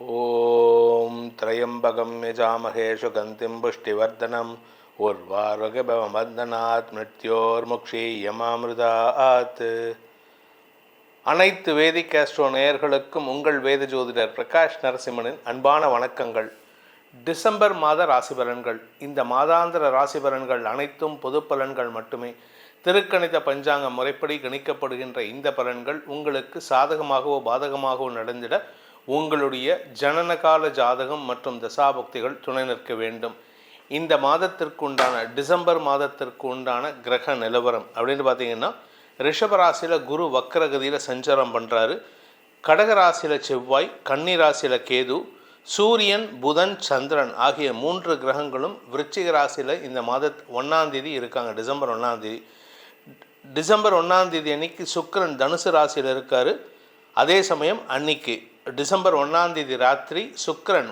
ஓம் திரையம்பகம் யஜாமகே சுகந்திம் புஷ்டிவர்தனம் உர்வாரோகபவமர்தனாத் மிருத்யோர்முக்ஷி யமாமிருதாத். அனைத்து வேதி கேஸ்ட்ரோ நேயர்களுக்கும் உங்கள் வேத ஜோதிடர் பிரகாஷ் நரசிம்மனின் அன்பான வணக்கங்கள். டிசம்பர் மாத ராசி பலன்கள் இந்த மாதாந்திர ராசி பலன்கள் அனைத்தும் பொது பலன்கள் மட்டுமே. திருக்கணித பஞ்சாங்க முறைப்படி கணிக்கப்படுகின்ற இந்த பலன்கள் உங்களுக்கு சாதகமாகவோ பாதகமாகவோ நடந்திட உங்களுடைய ஜனனகால ஜாதகம் மற்றும் தசாபக்திகள் துணை நிற்க வேண்டும். இந்த மாதத்திற்கு உண்டான டிசம்பர் மாதத்திற்கு உண்டான கிரக நிலவரம் அப்படின்னு பார்த்தீங்கன்னா ரிஷபராசியில் குரு வக்கரகதியில் சஞ்சாரம் பண்ணுறாரு கடகராசியில் செவ்வாய் கன்னிராசியில் கேது சூரியன் புதன் சந்திரன் ஆகிய மூன்று கிரகங்களும் விருச்சிக ராசியில் இந்த மாத ஒன்றாந்தேதி இருக்காங்க டிசம்பர் ஒன்றாந்தேதி டிசம்பர் ஒன்றாந்தேதி அன்னைக்கு சுக்கிரன் தனுசு ராசியில் இருக்கார். அதே சமயம் அன்னைக்கு டிசம்பர் ஒன்றாந்தேதி ராத்திரி சுக்கரன்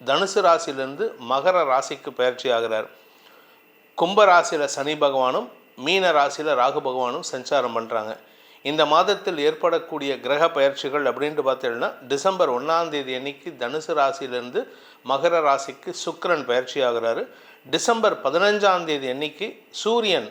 தனுசு ராசியிலிருந்து மகர ராசிக்கு பயிற்சி ஆகிறார். கும்ப ராசியில் சனி பகவானும் மீன ராசியில் ராகு பகவானும் சஞ்சாரம் பண்ணுறாங்க இந்த மாதத்தில் ஏற்படக்கூடிய கிரக பயிற்சிகள் அப்படின்ட்டு பார்த்தீங்கன்னா டிசம்பர் ஒன்றாம் தேதி அன்னைக்கு தனுசு ராசியிலிருந்து மகர ராசிக்கு சுக்கரன் பயிற்சி ஆகிறாரு. டிசம்பர் பதினஞ்சாம் தேதி அன்னைக்கு சூரியன்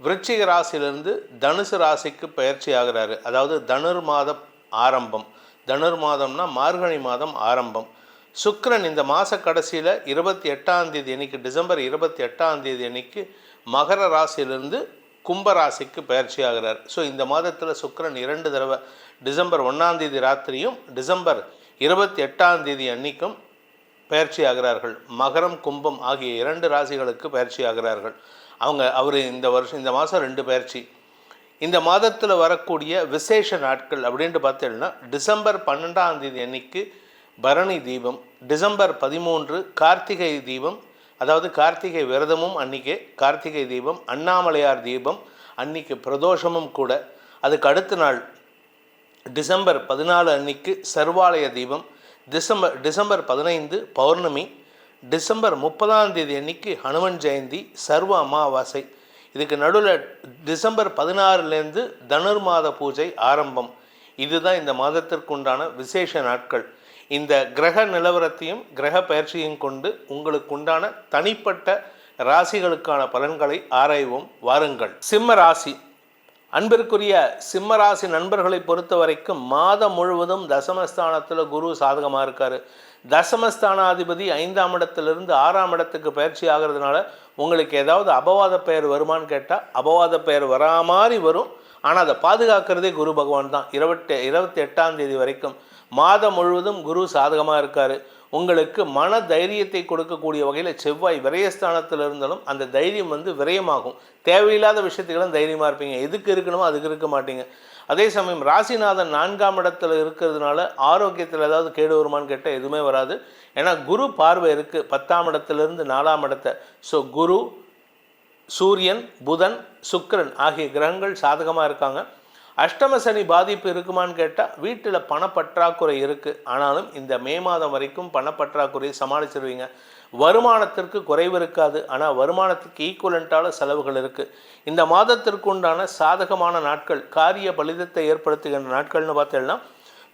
விருச்சிக ராசியிலிருந்து தனுசு ராசிக்கு பயிற்சி ஆகிறாரு. அதாவது தனுர் மாதம் ஆரம்பம். தனுர் மாதம்னா மார்கழி மாதம் ஆரம்பம். சுக்கரன் இந்த மாத கடைசியில் இருபத்தி எட்டாம் தேதி அன்னைக்கு டிசம்பர் இருபத்தி எட்டாம் தேதி அன்னைக்கு மகர ராசியிலிருந்து கும்பராசிக்கு பயிற்சி ஆகிறார். ஸோ இந்த மாதத்தில் சுக்கரன் இரண்டு தடவை டிசம்பர் ஒன்றாம் தேதி ராத்திரியும் டிசம்பர் இருபத்தி எட்டாம் தேதி அன்னைக்கும் பயிற்சி ஆகிறார்கள். மகரம் கும்பம் ஆகிய இரண்டு ராசிகளுக்கு பயிற்சி ஆகிறார்கள். அவங்க அவர் இந்த வருஷம் இந்த மாதம் ரெண்டு பயிற்சி. இந்த மாதத்தில் வரக்கூடிய விசேஷ நாட்கள் அப்படின்ட்டு பார்த்தீங்கன்னா டிசம்பர் பன்னெண்டாம் தேதி அன்னைக்கு பரணி தீபம் டிசம்பர் பதிமூன்று கார்த்திகை தீபம் அதாவது கார்த்திகை விரதமும் அன்னைக்கு கார்த்திகை தீபம் அண்ணாமலையார் தீபம் அன்னைக்கு பிரதோஷமும் கூட. அதுக்கு அடுத்த நாள் டிசம்பர் பதினாலு அன்னைக்கு சர்வாலய தீபம் டிசம்பர் டிசம்பர் பதினைந்து பௌர்ணமி டிசம்பர் முப்பதாம் தேதி அன்னைக்கு ஹனுமன் ஜெயந்தி சர்வ அமாவாசை இதுக்கு நடுவில் டிசம்பர் பதினாறுலேருந்து தனுர் மாத பூஜை ஆரம்பம். இதுதான் இந்த மாதத்திற்குண்டான விசேஷ நாட்கள். இந்த கிரக நிலவரத்தையும் கிரக பயிற்சியும் கொண்டு உங்களுக்கு உண்டான தனிப்பட்ட ராசிகளுக்கான பலன்களை ஆராய்வோம். வாருங்கள். சிம்ம ராசி. அன்பிற்குரிய சிம்மராசி நண்பர்களை பொறுத்த வரைக்கும் மாதம் முழுவதும் தசமஸ்தானத்தில் குரு சாதகமாக இருக்கார். தசமஸ்தானாதிபதி ஐந்தாம் இடத்திலிருந்து ஆறாம் இடத்துக்கு பயிற்சி ஆகிறதுனால உங்களுக்கு ஏதாவது அபவாத பெயர் வருமானு கேட்டால் அபவாத பெயர் வரா மாதிரி வரும். ஆனால் அதை பாதுகாக்கிறதே குரு பகவான் தான். இருபத்தி இருபத்தி எட்டாம் தேதி வரைக்கும் மாதம் முழுவதும் குரு சாதகமாக இருக்கார். உங்களுக்கு மன தைரியத்தை கொடுக்கக்கூடிய வகையில் செவ்வாய் விரயஸ்தானத்தில் இருந்தாலும் அந்த தைரியம் வந்து விரயமாகும். தேவையில்லாத விஷயத்துக்கெல்லாம் தைரியமாக இருப்பீங்க. எதுக்கு இருக்கணுமோ அதுக்கு இருக்க மாட்டீங்க. அதே சமயம் ராசிநாதன் நான்காம் இடத்துல இருக்கிறதுனால ஆரோக்கியத்தில் ஏதாவது கேடு வருமானு கேட்டால் எதுவுமே வராது. ஏன்னா குரு பார்வை இருக்குது பத்தாம் இடத்துலேருந்து நாலாம் இடத்த. ஸோ குரு சூரியன் புதன் சுக்கரன் ஆகிய கிரகங்கள் சாதகமாக இருக்காங்க. அஷ்டம சனி பாதிப்பு இருக்குமான்னு கேட்டால் வீட்டில் பணப்பற்றாக்குறை இருக்குது ஆனாலும் இந்த மே மாதம் வரைக்கும் பணப்பற்றாக்குறையை சமாளிச்சிருவீங்க. வருமானத்திற்கு குறைவு இருக்காது. ஆனால் வருமானத்துக்கு ஈக்குவலண்ட்டான செலவுகள் இருக்குது இந்த மாதத்திற்கு உண்டான சாதகமான நாட்கள் காரிய பலிதத்தை ஏற்படுத்துகின்ற நாட்கள்னு பார்த்தீங்கன்னா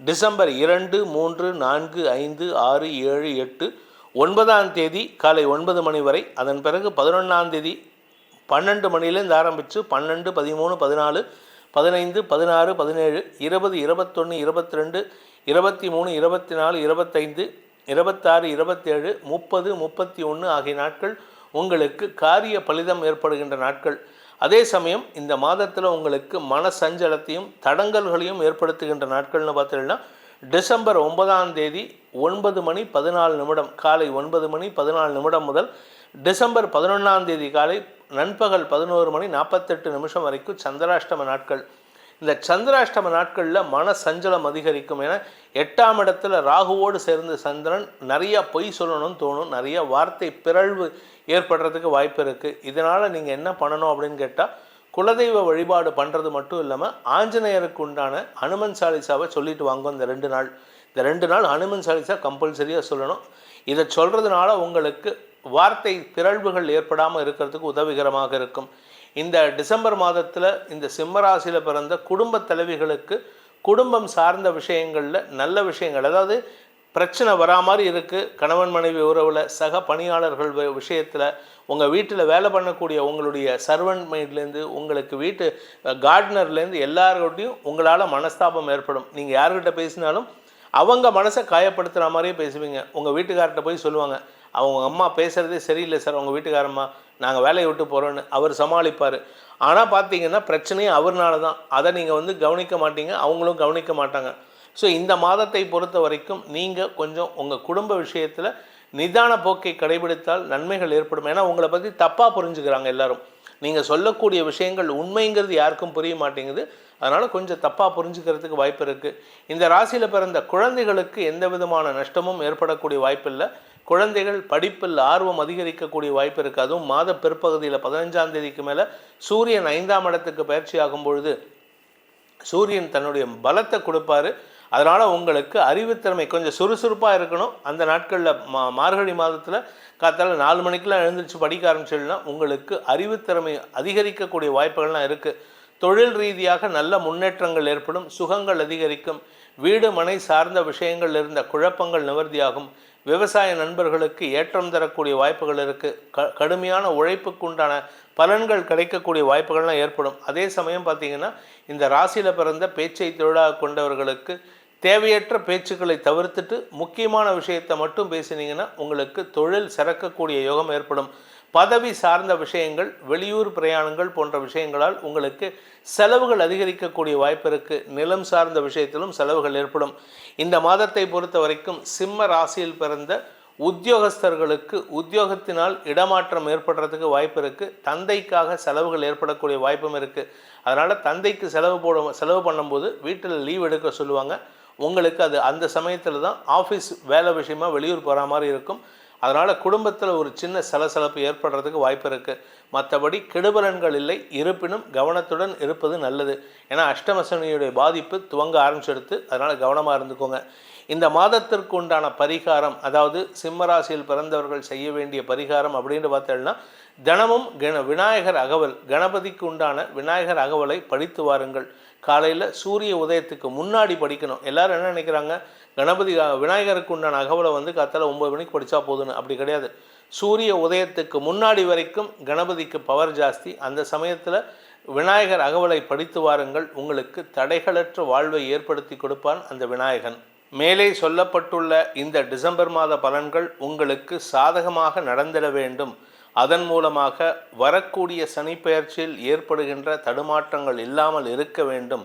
டிசம்பர் இரண்டு மூன்று நான்கு ஐந்து ஆறு ஏழு எட்டு ஒன்பதாம் தேதி காலை ஒன்பது மணி வரை அதன் பிறகு பதினொன்றாம் தேதி பன்னெண்டு மணிலேருந்து ஆரம்பித்து பன்னெண்டு பதிமூணு பதினாலு பதினைந்து பதினாறு பதினேழு இருபது இருபத்தொன்று இருபத்தி ரெண்டு இருபத்தி மூணு இருபத்தி நாலு இருபத்தைந்து இருபத்தாறு இருபத்தேழு முப்பது முப்பத்தி ஒன்று ஆகிய நாட்கள் உங்களுக்கு காரிய பலிதம் ஏற்படுகின்ற நாட்கள். அதே சமயம் இந்த மாதத்தில் உங்களுக்கு மன சஞ்சலத்தையும் தடங்கல்களையும் ஏற்படுத்துகின்ற நாட்கள்னு பார்த்தீங்கன்னா டிசம்பர் ஒன்பதாம் தேதி ஒன்பது மணி பதினாலு நிமிடம் காலை ஒன்பது மணி பதினாலு நிமிடம் முதல் டிசம்பர் பதினொன்றாம் தேதி காலை நண்பகல் பதினோரு மணி நாற்பத்தெட்டு நிமிஷம் வரைக்கும் சந்திராஷ்டம நாட்கள். இந்த சந்திராஷ்டம நாட்களில் மன சஞ்சலம் அதிகரிக்கும் என எட்டாம் இடத்துல ராகுவோடு சேர்ந்த சந்திரன் நிறைய பொய் சொல்லணும்னு தோணும். நிறைய வார்த்தை பிறழ்வு ஏற்படுறதுக்கு வாய்ப்பு இருக்குது இதனால் நீங்கள் என்ன பண்ணணும் அப்படின்னு கேட்டால் குலதெய்வ வழிபாடு பண்ணுறது மட்டும் இல்லாமல் ஆஞ்சநேயருக்கு உண்டான அனுமன் சாலிசாவை சொல்லிட்டு வாங்க இந்த ரெண்டு நாள். இந்த ரெண்டு நாள் அனுமன் சாலிசா கம்பல்சரியாக சொல்லணும். இதை சொல்கிறதுனால உங்களுக்கு வார்த்தை பிறழ்வுகள் ஏற்படாமல் இருக்கிறதுக்கு உதவிகரமாக இருக்கும். இந்த டிசம்பர் மாதத்தில் இந்த சிம்மராசியில் பிறந்த குடும்ப தலைவிகளுக்கு குடும்பம் சார்ந்த விஷயங்களில் நல்ல விஷயங்கள் அதாவது பிரச்சனை வரா மாதிரி இருக்குது கணவன் மனைவி உறவில் சக பணியாளர்கள் விஷயத்தில் உங்கள் வீட்டில் வேலை பண்ணக்கூடிய உங்களுடைய சர்வன்ட் மைட்லேருந்து உங்களுக்கு வீட்டு கார்டனர்லேருந்து எல்லார்கிட்டையும் உங்களால் மனஸ்தாபம் ஏற்படும். நீங்கள் யார்கிட்ட பேசினாலும் அவங்க மனசை காயப்படுத்துகிற மாதிரியே பேசுவீங்க. உங்கள் வீட்டுக்கார்ட்ட போய் சொல்லுவாங்க அவங்க அம்மா பேசுகிறதே சரியில்லை சார். உங்கள் வீட்டுக்காரம்மா நாங்கள் வேலையை விட்டு போகிறோன்னு அவர் சமாளிப்பார். ஆனால் பார்த்தீங்கன்னா பிரச்சனையும் அவர்னால தான். அதை நீங்கள் வந்து கவனிக்க மாட்டீங்க அவங்களும் கவனிக்க மாட்டாங்க. ஸோ இந்த மாதத்தை பொறுத்த வரைக்கும் நீங்கள் கொஞ்சம் உங்கள் குடும்ப விஷயத்தில் நிதான போக்கை கடைபிடித்தால் நன்மைகள் ஏற்படும். ஏன்னா உங்களை பற்றி தப்பாக புரிஞ்சுக்கிறாங்க எல்லாரும். நீங்கள் சொல்லக்கூடிய விஷயங்கள் உண்மைங்கிறது யாருக்கும் புரிய மாட்டேங்குது. அதனால் கொஞ்சம் தப்பாக புரிஞ்சுக்கிறதுக்கு வாய்ப்பு இருக்குது இந்த ராசியில் பிறந்த குழந்தைகளுக்கு எந்த விதமான நஷ்டமும் ஏற்படக்கூடிய வாய்ப்பில்லை. குழந்தைகள் படிப்பில் ஆர்வம் அதிகரிக்கக்கூடிய வாய்ப்பு இருக்குது அதுவும் மாத பிற்பகுதியில் பதினஞ்சாம் தேதிக்கு மேலே சூரியன் ஐந்தாம் இடத்துக்கு பயிற்சி ஆகும் பொழுது சூரியன் தன்னுடைய பலத்தை கொடுப்பாரு. அதனால் உங்களுக்கு அறிவுத்திறமை கொஞ்சம் சுறுசுறுப்பாக இருக்கணும். அந்த நாட்களில் மா மார்கழி மாதத்தில் காத்தால நாலு மணிக்கெலாம் எழுந்திரிச்சு படிக்க ஆரம்பிச்சிடலாம். உங்களுக்கு அறிவுத்திறமை அதிகரிக்கக்கூடிய வாய்ப்புகள்லாம் இருக்குது தொழில் ரீதியாக நல்ல முன்னேற்றங்கள் ஏற்படும். சுகங்கள் அதிகரிக்கும். வீடு மனை சார்ந்த விஷயங்கள் இருந்த குழப்பங்கள் நிவர்த்தியாகும். விவசாய நண்பர்களுக்கு ஏற்றம் தரக்கூடிய வாய்ப்புகள் இருக்குது க கடுமையான உழைப்புக்குண்டான பலன்கள் கிடைக்கக்கூடிய வாய்ப்புகள்லாம் ஏற்படும். அதே சமயம் பார்த்திங்கன்னா இந்த ராசியில் பிறந்த பேச்சை தொழிலாக கொண்டவர்களுக்கு தேவையற்ற பேச்சுக்களை தவிர்த்துட்டு முக்கியமான விஷயத்தை மட்டும் பேசினீங்கன்னா உங்களுக்கு தொழில் சிறக்கக்கூடிய யோகம் ஏற்படும். பதவி சார்ந்த விஷயங்கள் வெளியூர் பிரயாணங்கள் போன்ற விஷயங்களால் உங்களுக்கு செலவுகள் அதிகரிக்கக்கூடிய வாய்ப்பு இருக்குது நிலம் சார்ந்த விஷயத்திலும் செலவுகள் ஏற்படும். இந்த மாதத்தை பொறுத்த வரைக்கும் சிம்ம ராசியில் பிறந்த உத்தியோகஸ்தர்களுக்கு உத்தியோகத்தினால் இடமாற்றம் ஏற்படுறதுக்கு வாய்ப்பு இருக்குது தந்தைக்காக செலவுகள் ஏற்படக்கூடிய வாய்ப்பும் இருக்குது அதனால் தந்தைக்கு செலவு போட செலவு பண்ணும்போது வீட்டில் லீவ் எடுக்க சொல்லுவாங்க. உங்களுக்கு அது அந்த சமயத்தில் தான் ஆஃபீஸ் வேலை விஷயமா வெளியூர் போகிற மாதிரி இருக்கும். அதனால் குடும்பத்தில் ஒரு சின்ன சலசலப்பு ஏற்படுறதுக்கு வாய்ப்பு இருக்குது மற்றபடி கெடுபலன்கள் இல்லை. இருப்பினும் கவனத்துடன் இருப்பது நல்லது. ஏன்னா அஷ்டமசனியுடைய பாதிப்பு துவங்க ஆரம்பிச்செடுத்து அதனால் கவனமாக இருந்துக்கோங்க. இந்த மாதத்திற்கு உண்டான பரிகாரம் அதாவது சிம்மராசியில் பிறந்தவர்கள் செய்ய வேண்டிய பரிகாரம் அப்படின்னு பார்த்தோம்னா தினமும் கண விநாயகர் அகவல் கணபதிக்கு உண்டான விநாயகர் அகவலை படித்து வாருங்கள். காலையில் சூரிய உதயத்துக்கு முன்னாடி படிக்கணும். எல்லாரும் என்ன நினைக்கிறாங்க? கணபதி விநாயகருக்கு உண்டான அகவலை வந்து காத்தால் ஒம்பது மணிக்கு படித்தா போதுன்னு. அப்படி கிடையாது. சூரிய உதயத்துக்கு முன்னாடி வரைக்கும் கணபதிக்கு பவர் ஜாஸ்தி. அந்த சமயத்தில் விநாயகர் அகவலை படித்து வாருங்கள். உங்களுக்கு தடைகளற்ற வாழ்வை ஏற்படுத்தி கொடுப்பான் அந்த விநாயகன். மேலே சொல்லப்பட்டுள்ள இந்த டிசம்பர் மாத பலன்கள் உங்களுக்கு சாதகமாக நடந்திட வேண்டும். அதன் மூலமாக வரக்கூடிய சனிப்பெயர்ச்சியில் ஏற்படுகின்ற தடுமாற்றங்கள் இல்லாமல் இருக்க வேண்டும்.